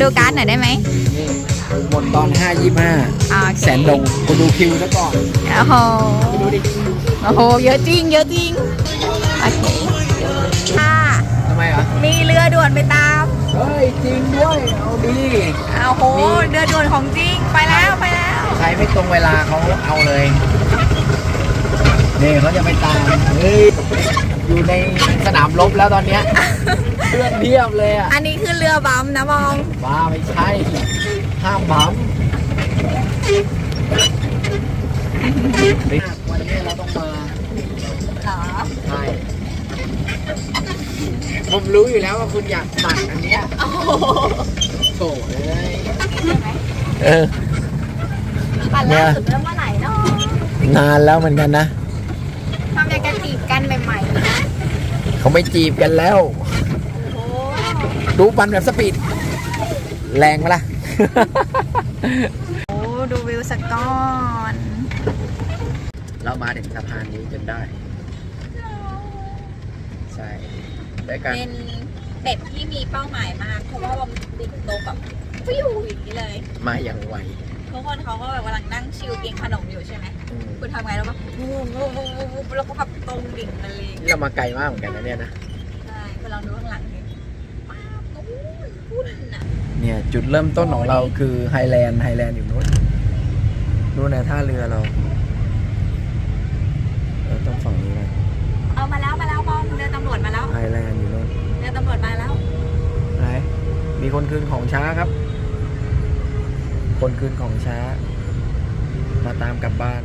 ดูการ์ดหน่อยได้ไหมนี่หมดตอน5อ่าโอ25เคแสนดงคุณดูคิวซะก่อนโอ้โหดูดิโอ้โห เยอะจริง เยอะจริง โอเคค่ะทำไมอะมีเรือด่วนไปตาม เฮ้ย จริงด้วย เอาดีโอ้โห เรือด่วนของจริง ไปแล้วไปแล้ว ใครไม่ตรงเวลาเขาเอาเลย นี่เขาจะไปตาม เฮ้ย อยู่ในสนามรบแล้วตอนเนี้ย เพื่อนเพียบเลยอะอันนี้คือเรือบัมนะมองบ้าไม่ใช่ ห้ามบัมวันนี้เราต้องมาเหรอใช่ผมรู้อยู่แล้วว่าคุณอยากตัดอันเนี้ยโอ้โหโถเลยเออ ปั่นล่าสุดเริ่มเมื่อไหร่เนาะนานแล้วเหมือนกันนะทำยังกันจีบกันใหม่ๆนะเขาไม่จีบกันแล้วโอ้ ดูปันแบบสปีด แรงไหมล่ะโหดูวิวสกก่อน เรามาถึงสะพานนี้จนได้ ใช่ด้วยกันเป็นเป็ดที่มีเป้าหมายมาก เพราะว่าบอมติดโตแบบฟิวอย่างนี้เลย มาอย่างไวทุกคนเขาก็แบบกำลังนั่งชิลกินขนมอยู่ใช่ไหมอืมคุณทำไงแล้วปะวูบวูบวูบวูบแล้วก็ขับตรงดิ่งมาเลยนี่เรามาไกลมากเหมือนกันนะเนี่ยนะ ใช่คุณลองดูข้างหลังดิว้าวโอ้ย พุ่นอะเนี่ย จุดเริ่มต้นของเราคือไฮแลนด์ไฮแลนด์อยู่นู้นนู้นนะท่าเรือเราเราต้องฝั่งนี้นะเอามาแล้วมาแล้วบอมเรือตำรวจมาแล้วไฮแลนด์อยู่นู้นเรือตำรวจมาแล้วไหนมีคนคืนของช้าครับ คนคืนของช้า มาตามกลับบ้าน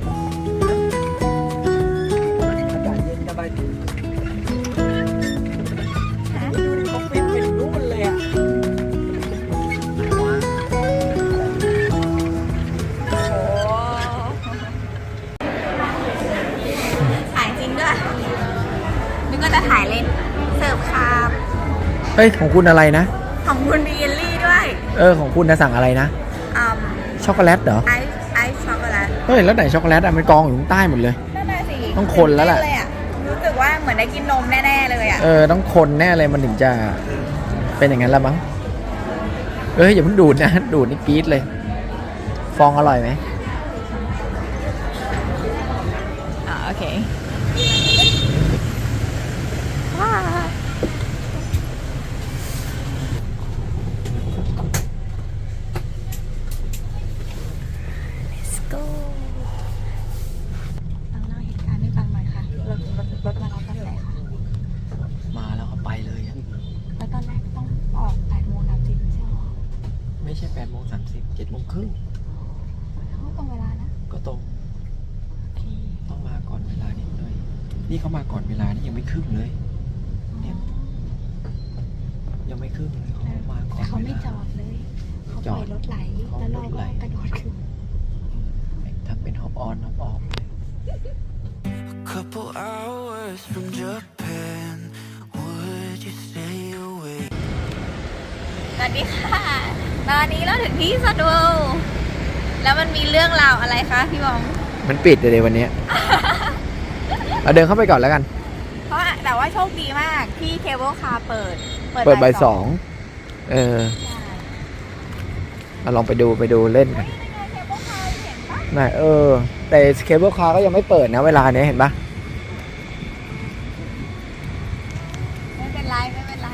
เฮ้ยของคุณอะไรนะ ของคุณมีเยลลี่ด้วยเออของคุณจะสั่งอะไรนะอืมช็อกโกแลตเหรอไอซ์ไอซ์ช็อกโกแลตเฮ้ยแล้วไหนช็อกโกแลตอะมันกองอยู่ข้างใต้หมดเลย นั่นน่ะสิต้องคนแล้วล่ะ เยอรู้สึกว่าเหมือนได้กินนมแน่ๆเลยอะ เออต้องคนแน่เลยมันถึงจะเป็นอย่างนั้นละมั้งเอ้ยอย่าเพิ่งดูดนะ ดูดนี่กรี๊ดเลย ฟองอร่อยไหม อ่าโอเคฟังเล่าเหตุการณ์ให้ฟังหน่อยค่ะ รถรถรถมารับตอนไหนคะ มาแล้วก็ไปเลยอะ แล้วตอนแรกต้องออก8โมง30ใช่ไหม ไม่ใช่แปดโมงสามสิบเจ็ดโมงครึ่ง เขาตรงเวลานะ ก็ ตรงโอเคต้องมาก่อนเวลานิดหน่อย นี่เขามาก่อนเวลานี่ยังไม่ครึ่งเลย เนี่ย ยังไม่ครึ่งเลยเขามาก่อนแต่เขาไม่วลจอดเลยเขาปล่อยรถไหลเขาแล้วเรารถไหลก็กระโดดขึ้นทำเป็นฮอปออนฮอปออฟ Couple hours from Japan. Would you stay away? สวัสดีค่ะ ตอนนี้เราถึงที่สตู แล้วมันมีเรื่องราวอะไรคะพี่บอง มันปิดเลยวันเนี้ยเราเดินเข้าไปก่อนแล้วกัน เพราะแต่ว่าโชคดีมากที่เคเบิลคาร์เปิด เปิดบ่ายสองเออใช่เราลองไปดูไปดูเล่นกันนี่ไงเคเบิลคาร์เห็นปะน่ะเออ แต่เคเบิลคาร์ก็ยังไม่เปิดนะเวลาเนี้ยเห็นปะไม่เป็นไรไม่เป็นไร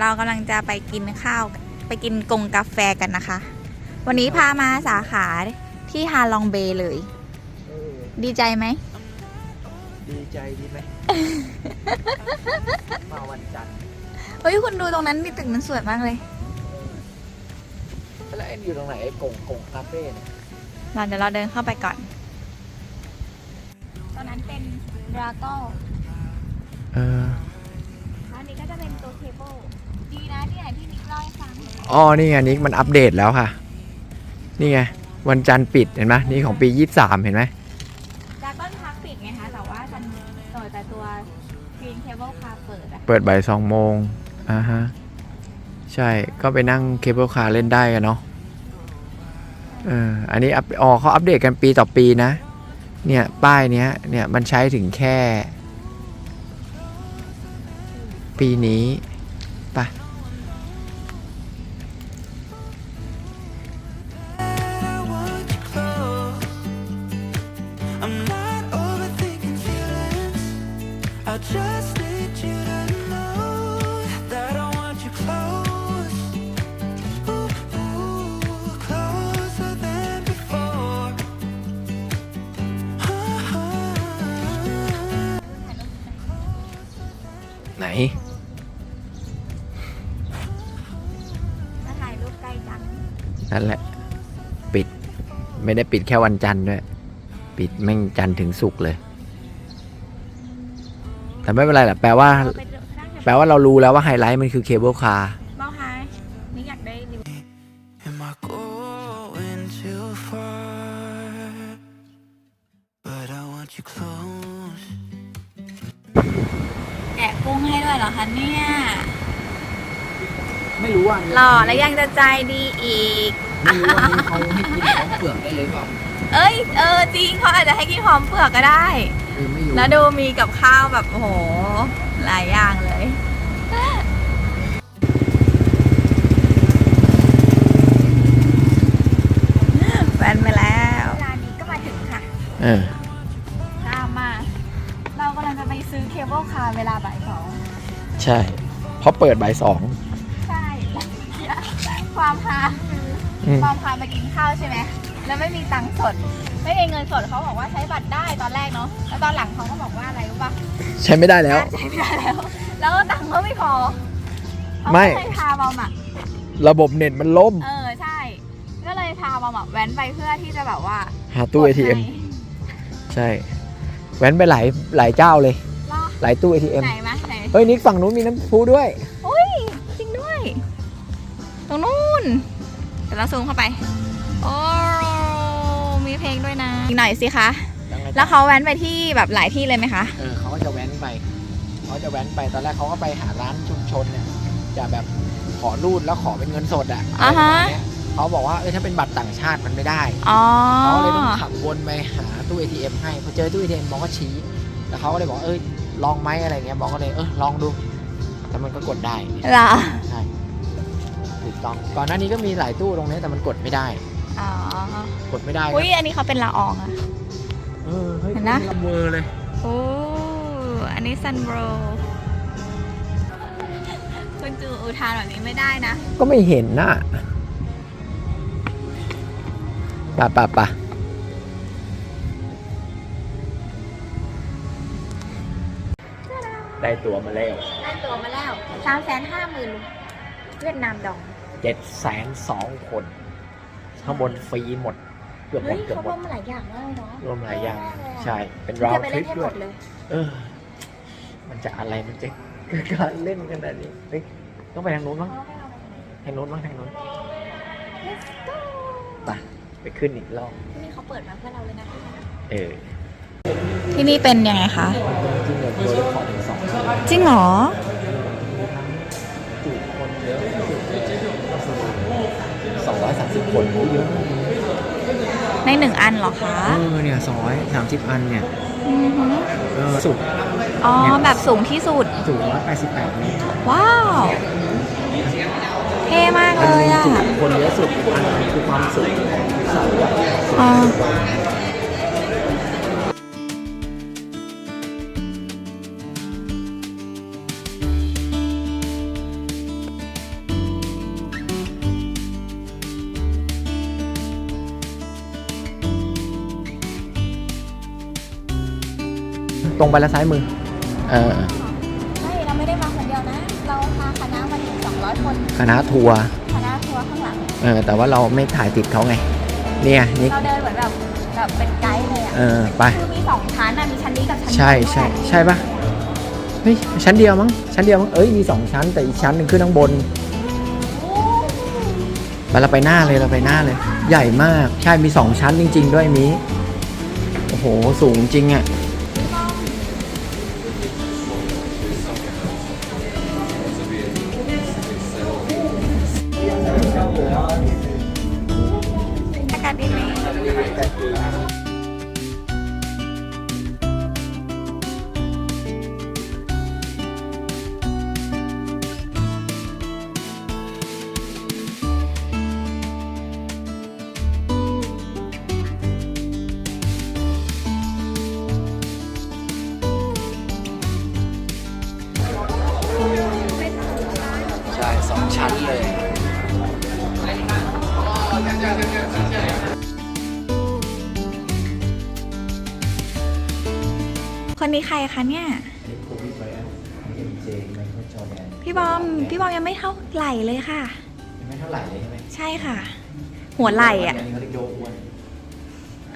เรากำลังจะไปกินข้าว ไปกินกงกาแฟกันนะคะ วันนี้พามาสาขาที่ฮาลองเบย์เลยดีใจไหม ดีใจดีไหม มาวันจันทร์เฮ้ย คุณดูตรงนั้นมีตึกมันสวยมากเลยแล้วเอ็นอยู่ตรงไหนไอ้กงกงคาเฟ่เนี่ยเราเดี๋ยวเราเดินเข้าไปก่อนตรงนั้นเป็นดราโก้เออร้านนี้ก็จะเป็นตัวเคเบิลดีนะที่ไหนที่นิกเล่าให้ฟัง อ๋อนี่ไงนิกมันอัปเดตแล้วค่ะ นี่ไง วันจันทร์ปิดเห็นไหมนี่ของปี 23 เห็นไหมดราก้อนพักปิดไงคะ แต่ว่าจะโดยแต่ตัวกรีนเคเบิลคาเปิดอะเปิดบ่ายสองโมงอ่าฮะ ใช่ก็ไปนั่งเคเบิลคาร์เล่นได้กันเนาะเอออันนี้อัปอ๋อเขาอัปเดตกันปีต่อปีนะ เนี่ยป้ายเนี้ยเนี่ยมันใช้ถึงแค่ ปีนี้ ปิดแค่วันจันทร์ด้วย ปิดแม่งจันทร์ถึงศุกร์เลย แต่ไม่เป็นไรหรอกแปลว่าเราไปนั่งแปลว่าเรารู้แล้วว่าไฮไลท์มันคือเคเบิลคาร์เบ้าไฮนี่อยากได้รีวิว Am I going too far? But I want you close. แกะกุ้งให้ด้วยเหรอคะเนี่ย ไม่รู้ว่า หล่อแล้วยังจะใจดีอีก ไม่รู้ว่านี่เขาให้กินของเปลือกได้เลยเปล่าเอ้ยเออจริงเขาอาจจะให้กินพร้อมเปลือกก็ได้ เออไม่รู้แล้วดูมีกับข้าวแบบโอ้โหหลายอย่างเลยแวนไปแล้วร้านนี้ก็มาถึงค่ะเออตามมา เรากำลังจะไปซื้อเคเบิลคาร์เวลาบ่ายสองใช่เพราะเปิดบ่ายสอง ใช่ความพาคือ อืมความพามากินข้าวใช่ไหมแล้วไม่มีตังค์สด ไม่มีเงินสดเขาบอกว่าใช้บัตรได้ตอนแรกเนาะแล้วตอนหลังเขาก็บอกว่าอะไรรู้ปะใช้ไม่ได้แล้ว ใช้ไม่ได้แล้ว แล้วตังค์ก็ไม่พอเขาไม่ก็เลยพาบอมอะระบบเน็ตมันล่ม เออใช่ ก็เลยพาบอมอะแว้นไปเพื่อที่จะแบบว่า หาตู้กด ATM ให้ใช่ แว้นไปหลายหลายเจ้าเลยรอหลายตู้ ATM ไหนมะไหนเฮ้ยนิกฝั่งนู้นมีน้ำพุด้วยอุ้ยจริงด้วย ตรงนู้น เดี๋ยวเราซูมเข้าไป โอ้มีเพลงด้วยนะ อีกหน่อยสิคะแล้วเขาแว้นไปที่แบบหลายที่เลยไหมคะ เออเขาก็จะแว้นไปเขาจะแว้นไปตอนแรกเขาก็ไปหาร้านชุมชนเนี่ยจะแบบขอรูดแล้วขอเป็นเงินสดอะอ่าฮะ ไรประมาณเนี้ยเขาบอกว่าเออถ้าเป็นบัตรต่างชาติมันไม่ได้อ๋อ เขาเลยต้องขับวนไปหาตู้ ATM ให้พอเจอตู้ ATM บอกก็ชี้แล้วเขาก็เลยบอกเอ้ยลองไหมอะไรเงี้ยบอกก็เลยเออลองดูแต่มันก็กดได้เหรอ ใช่ถูก ต้องก่อนหน้านี้ก็มีหลายตู้ตรงนี้แต่มันกดไม่ได้ อ๋อกดไม่ได้อุ้ยอันนี้เขาเป็นละอองอะ เออเฮ้ยเห็นนะลำเวอร์เลย โอ้ อันนี้ซันโบรคุณจูอุทานแบบนี้ไม่ได้นะ ก็ไม่เห็นน่ะปะปะปะได้ตัวมาแล้วได้ตัวมาแล้วสามแสนห้าหมื่นเวียดนามดอง เจ็ดแสนสองคนข้างบนฟรีหมดเกือบหมเฮ้ดยเกือบเขาหมรวดมมาหลายอย่างมากเลยเนาะรวมหลายอย่าง ใช่ เป็นเราราวจะไปทริเล่นปให้ด้หวมยดเลย เออ มันจะอะไรมันจะเกิดการเล่นขนาดนี้เฮ้ยต้องไปทางนู้นมั้งทางนู้นมั้งทางนู้น Let's go ไปไปขึ้นอีกรอบ ที่นี่เขาเปิดมาเพื่อเราเลยนะเออที่นี่เป็นยังไงคะ จริงๆเนี่ยตัวละครถึงสองจริงเหรอ สองร้อยสามสิบคนเยอะมากในหนึ่งอันเหรอคะ เออเนี่ยสองร้อยสามสิบอันเนี่ยอือหือเออสุดอ๋อ แบบสูงที่สุด สูงร้อยแปดสิบแปดเมตรว้าว เท่มากอัเลนหยนึงอะจุคนเยอะสุดอันหนึงคือความสุขของเสาอะ อ๋อ ตรงไปแล้วซ้ายมือ เออไม่เราไม่ได้มาคนเดียวนะ เราพาคณะมาถึง200คนคณะทัวร์ คณะทัวร์ข้างหลัง เออ แต่ว่าเราไม่ถ่ายติดเขาไง เนี่ยนี่ เราเดินเหมือนแบบแบบเป็นไกด์เลยอะเออ ไป คือมีสองชั้นอะมีชั้นนี้กับชั้นนี้ใช่ใช่ใช่ปะเฮ้ยชั้นเดียวมั้ง ชั้นเดียวมั้ง เอ้ย มีสองชั้น แต่อีกชั้นหนึ่งขึ้นข้างบนไปเราไปหน้าเลยเราไปหน้าเลย ใหญ่มากใช่มีสองชั้นจริง ๆ ด้วยมีโอ้โหสูงจริงอะ่ะ คนนี้ใครคะเนี่ยพี่บอมพี่บอมยังไม่เท่าไหร่เลยค่ะไม่เท่าไหร่เลยใช่ไหมใช่ค่ะ หัวไหล่อะนนี้เขาเรียกโยอ้วน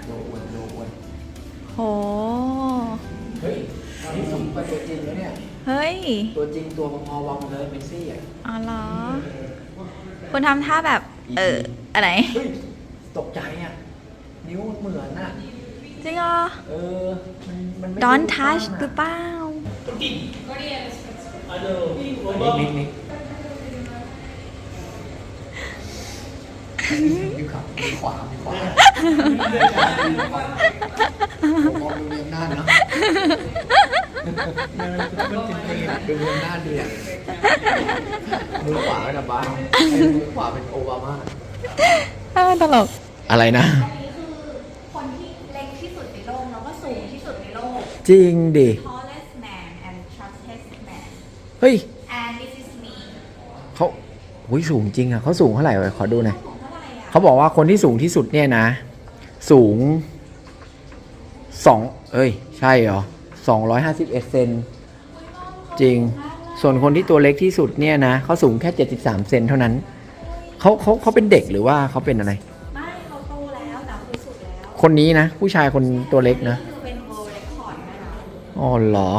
โยอ้วนโยอ้วนโหเฮ้ยตอนนี้สูงกว่าตัวจริงแล้วเนี่ยเฮ้ยตัวจริงตัวพอๆวังเลยเป็นซี่อะอ๋อเหรอคุณทำท่าแบบ เอออะไรเฮ้ยตกใจอะนิ้วมันเหมือนอะ จริงเหรอเออมันมันไม่ Don't ได้ touch หรูรืปอเปล่าปั้นอะนิกนิกนิกนิ้วขับนิ้วขวานิ้วขวาผมมองดูเรียมหน้านะดูเรียมหน้าดีอะมือขวาเป็นอบามามือขวาเป็นโอบามาตลกอะไรนะ จริงดิ tallest man and shortest man เฮ้ย and this is me เขาหุยสูงจริงอะเขาสูงเท่าไหร่วะขอดูหน่อยสูงเท่าไหร่อะเขาบอกว่าคนที่สูงที่สุดเนี่ยนะ สูงสองเอ้ย ใช่เหรอสองร้อยห้าสิบเอ็ดเซนจริง ส่วนคนที่ตัวเล็กที่สุดเนี่ยนะเขาสูงแค่เจ็ดสิบสามเซนเท่านั้นเขาเขาเขาเป็นเด็กหรือว่าเขาเป็นอะไร ไม่เขาโตแล้วแต่คือสุดแล้ว คนนี้นะ ผู้ชายคนตัวเล็กนะคื อ๋อเหรอ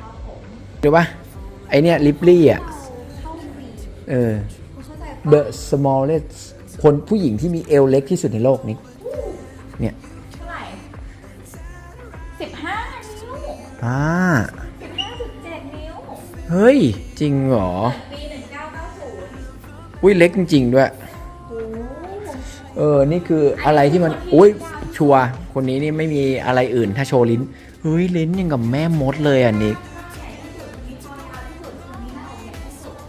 ครับผมหรือว่าไอเนี่ยลิปลี่อะเข้าฟรีเออคุณเข้าใจปะ the smallest คนผู้หญิงที่มีเอวเล็กที่สุดในโลกนี้เนี่ยเท่าไหร่สิบห้านิ้วอ่าสิบห้าจุดเจ็ดนิ้ว เฮ้ย จริงเหรอปีหนึ่งเก้าเก้าศูนย์อุ้ยเล็กจริง ๆ ด้วยโอ้โหเออ นี่คืออะไรที่มัน อุ้ยชัวร์คนนี้นี่ไม่มีอะไรอื่นถ้าโชว์ลิ้นเฮ้ยลิ้นยังกับแม่มดเลยอะนิก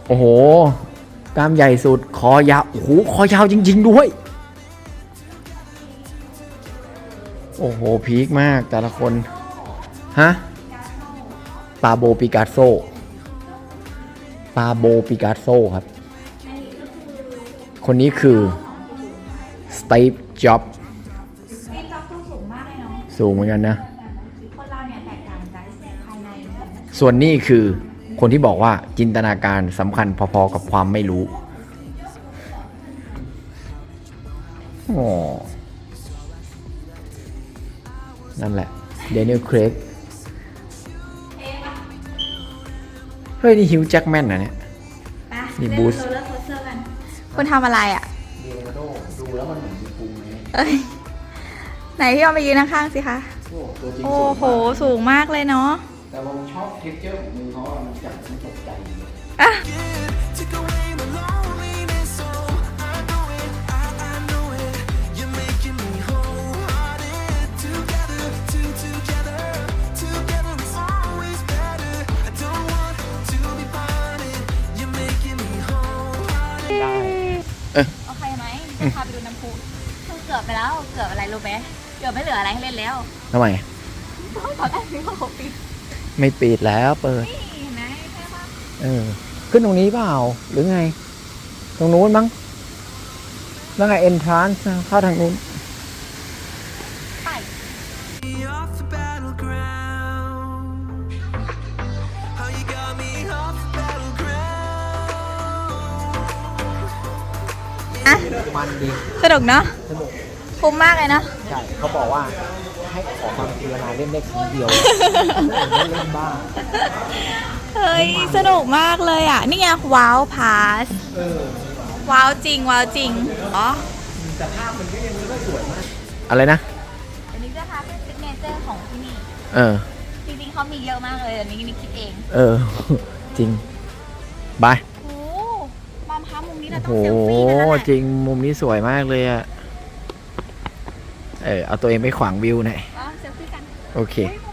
โอ้โหกล้ามใหญ่สุดคอยาวโอ้โหคอยาวจริง ๆ ด้วย โอ้โห พีคมากแต่ละคน ฮะปาโบปิกัสโซปาโบปิกัสโซครับ คนนี้คือสตีฟจ็อบสูงเหมือนกันนะ ส่วนนี้คือคนที่บอกว่าจินตนาการสำคัญพอๆกับความไม่รู้อ๋อนั่นแหละ เดนิเอล เครก เฮ้ย นี่ฮิวจ์แจ็คแมนนะเนี่ย ไปนี่เล่นบูสโรลเลอร์โคสเตอร์กันคุณทำอะไรอะเดียโดดูแล้วมันเหมือนมีพุงไงเอ้ยไหนพี่เอาไปยืนข้างๆสิคะ โอ้ตัวจริงโอ้โหสูงมากเลยเนาะ แต่ผมชอบเท็กเจอร์ของมือเขาอะมันจับมันตกใจอะ Take away my loneliness, oh, I know it, I, I know it. You're making me wholehearted. Together, two together, together is always better. I don't want to be parted. You're making me wholehearted. ได้โอเคไหมจะพาไปดูน้ำพุคือเกือบไปแล้ว เกือบอะไรรู้ไหมเกือบไม่เหลืออะไรให้เล่นแล้วทำไมขอแต่ซื้อของปี ไม่ปิดแล้วเปิดเออ ขึ้นตรงนี้เปล่า หรือไง ตรงนู้นมั้งแล้วไงเอ็นทรานซ์เข้าทางนู้น me off ดี สนุกเนาะ สนุก คุ้มมากเลยนะใช่ เขาบอกว่า ให้ขอความกรุณาเล่นได้ครั้งเดียวไม่เล่นบ้างเฮ้ยสนุกมากเลยอะ นี่ไงว้าวพาสเออว้าวจริงว้าวจริงอ๋อแต่ภาพมันก็ยังไม่ค่อยสวยมากอะไรนะอันนี้จะพาเป็นซิกเนเจอร์ของที่นี่เออจริงๆเขามีเยอะมากเลยอันนี้นี่คิดเองเออ จริงบายโอ้มามคะมุมนี้เราโอ้ต้อโหงเซลฟี่แล้วแหละจริงมุมนี้สวยมากเลยอะ เออเอาตัวเองไปขวางวิวหน่อย อ๋อเซลฟี่กัน โอเค อุ้ย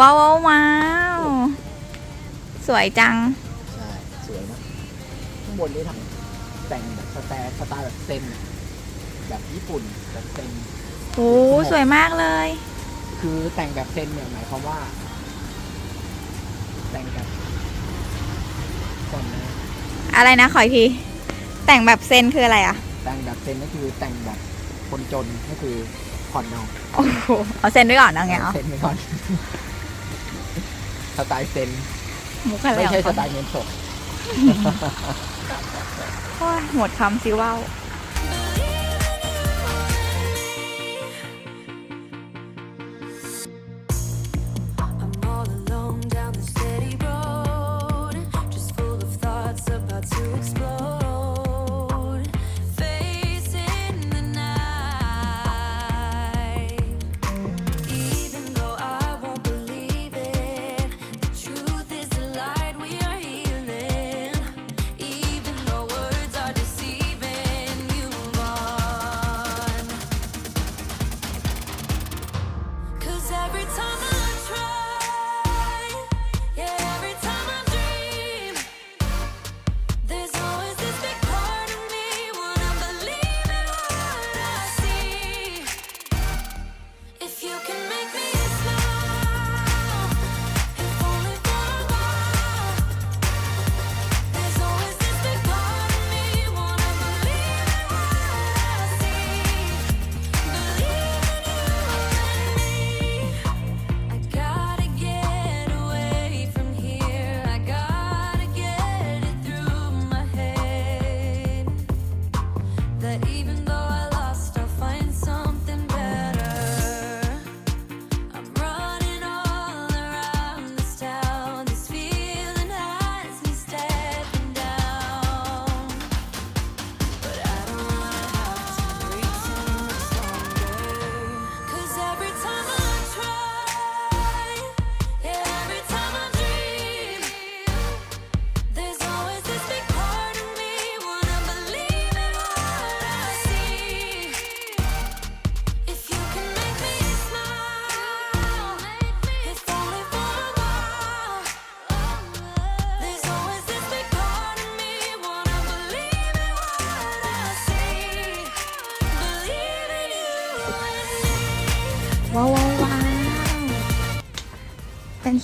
ว้าวว้าวว้าวสวยจัง ใช่ สวยนะข้างบนนี้ทำแต่งแบบสไตล์สไตล์แบบเซนแบบญี่ปุ่นแบบเซนโอ้สวยมากเลย คือแต่งแบบเซนเนี่ยหมายความว่า แต่งแบบก่อนนะอะไรนะขออีกที แต่งแบบเซนคืออะไรอะ แต่งแบบเซนก็คือแต่งแบบคนจนก็คือผ่อนเอาโอ้โหเอาเซนด้วยก่อนเอาไงเอา เซนไปก่อน สไตล์เซนมุกอะไรไม่ของใช่สเขาไตล์เงินสดโอ้ยหมดคำซิว่าว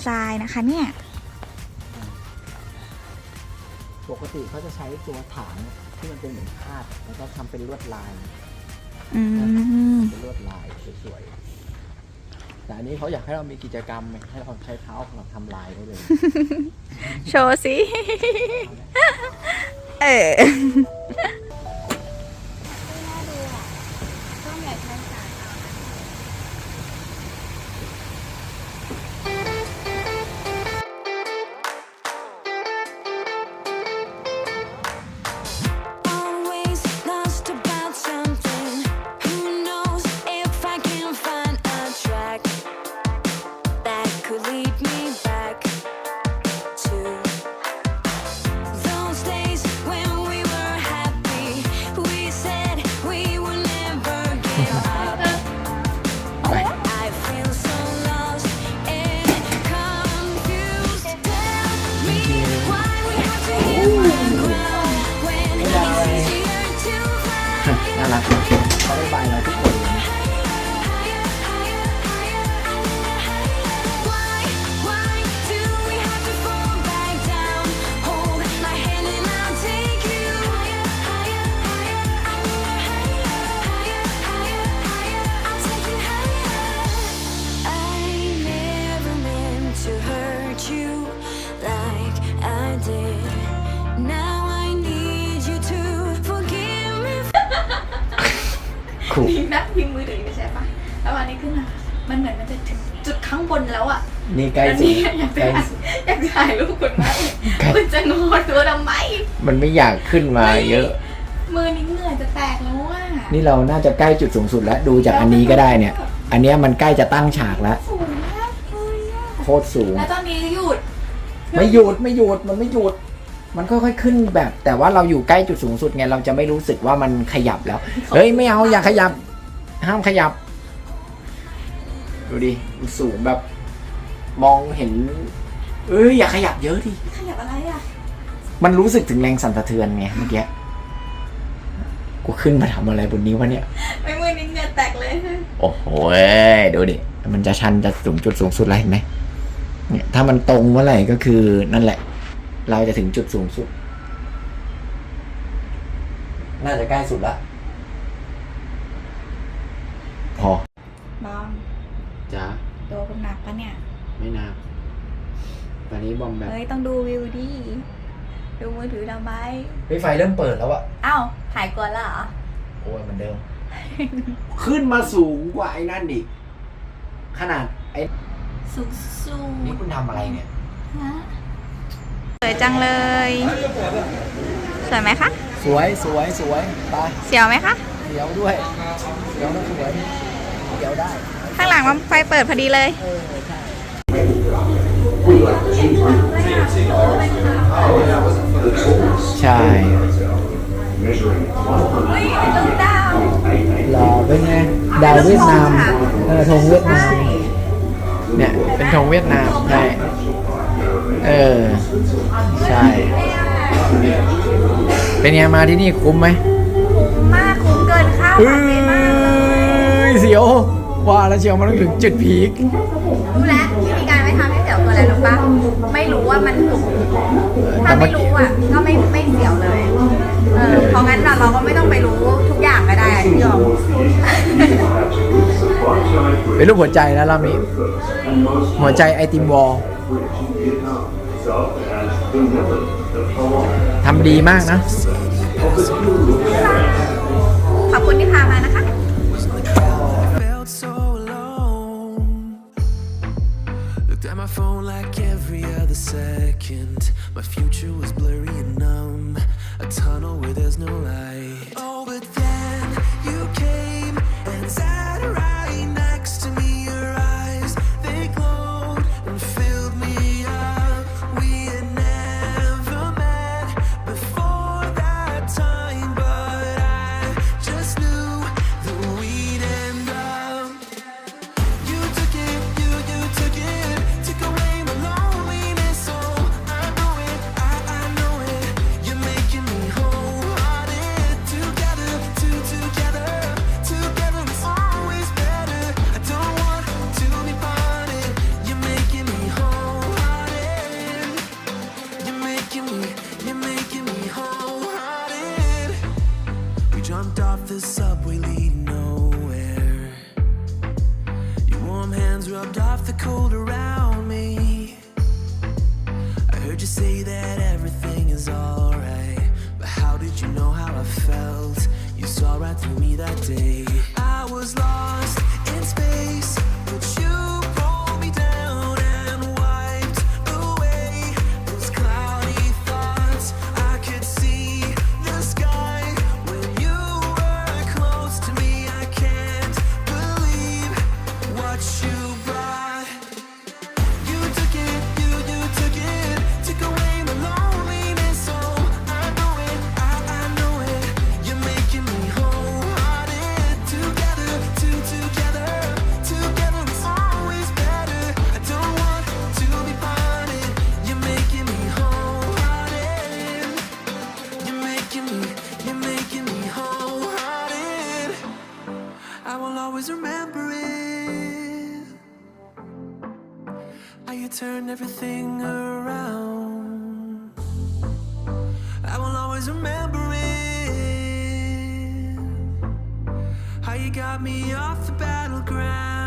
ทรายนะคะเนี่ย ปกติเขาจะใช้ตัวถางที่มันเป็นเหมือนคาดแล้วก็ทำเป็นลวดลายอืมเป็นลวดลายสวยๆ แต่อันนี้เขาอยากให้เรามีกิจกรรมไงให้เราใช้เท้าของเราทำลายได้เลย โชว์สิ เออ ใกล้แล้วสุดนี่อยากใกล้ถ่ายสุดอยากถ่ายรูปคุณมากเลยใกล้คุณจะงอตัวทำไม มันไม่อยากขึ้นมาเยอะ มือนี้เหงื่อจะแตกแล้วอะนี่เราน่าจะใกล้จุดสูงสุดแล้วดูจากอันนี้ก็ได้เนี่ย อันเนี้ยมันใกล้จะตั้งฉากแล้วสูงมากเลยอะโคตรสูง แล้วตอนนี้หยุด ไม่หยุดไม่หยุดมันไม่หยุด มันค่อยๆขึ้นแบบ แต่ว่าเราอยู่ใกล้จุดสูงสุดไงเราจะไม่รู้สึกว่ามันขยับแล้ว เฮ้ยไม่เอาอย่าขยับ ห้ามขยับ ดูดิมันสูงแบบ มองเห็น เอ้ยอย่าขยับเยอะดิ ขยับอะไรอะมันรู้สึกถึงแรงสั่นสะเทือนไงเมื่อกี้กูขึ้นมาทำอะไรบนนี้วะเนี่ย ไม่มือนี้เหงื่อแตกเลย โอ้โหเอ้ยดูดิ มันจะชันจะสูงจุดสูงสุดอะไรเห็นไหมเนี่ยถ้ามันตรงเมื่อไหร่ก็คือนั่นแหละ เราจะถึงจุดสูงสุด น่าจะใกล้สุดละพอ บอมจ้าตัวคุณหนักปะเนี่ย ไม่นาตอนนี้บอมแบบเฮ้ย ต้องดูวิวดิ ดูมือถือทำไมเฮ้ยไฟเริ่มเปิดแล้วอะอ้าวหายกลัวแล้วเหรอ โอ้ยเหมือนเดิม ขึ้นมาสูงกว่าไอ้นั่นดิขนาดไอ้สูงสูงนี่คุณทำอะไรเนี่ยสวยจังเลย สวยไหมคะ สวยสวยสวยไปเสียวไหมคะเสียวด้วยเสียวนะสวยเสียวได้ ข้างหลังมันไฟเปิดพอดีเลย เออ ใช่ใช่เฮ้ยลูกดาวหล่อเป็นไงดาวเวียดนามเออธงเวียดนาม เนี่ยเป็นธงเวียดนามใช่เออ ใช่ เป็นไงมาที่นี่คุ้มไหมมากคุ้มเกินค่าเฮ้ยเสียวว่าแล้วเชียวมันต้องถึงจุดพีครู้แล้ว ออะไรรู้ปะไม่รู้ว่ามันสูงถ้าแต่เมื่ไม่อกี้รู้อะก็ไม่ไม่เสียวเลยเออเพราะงั้นเราเราก็ไม่ต้องไปรู้ทุกอย่างก็ได้อะพี่ยอมเป็นรูปหัวใจแล้วรอบนี้ หัวใจไอติมวอลทำดีมากนะ ขอบคุณที่พามานะคะ My future was blurry and numb. A tunnel where there's no light. Around. I will always remember it. How you got me off the battleground.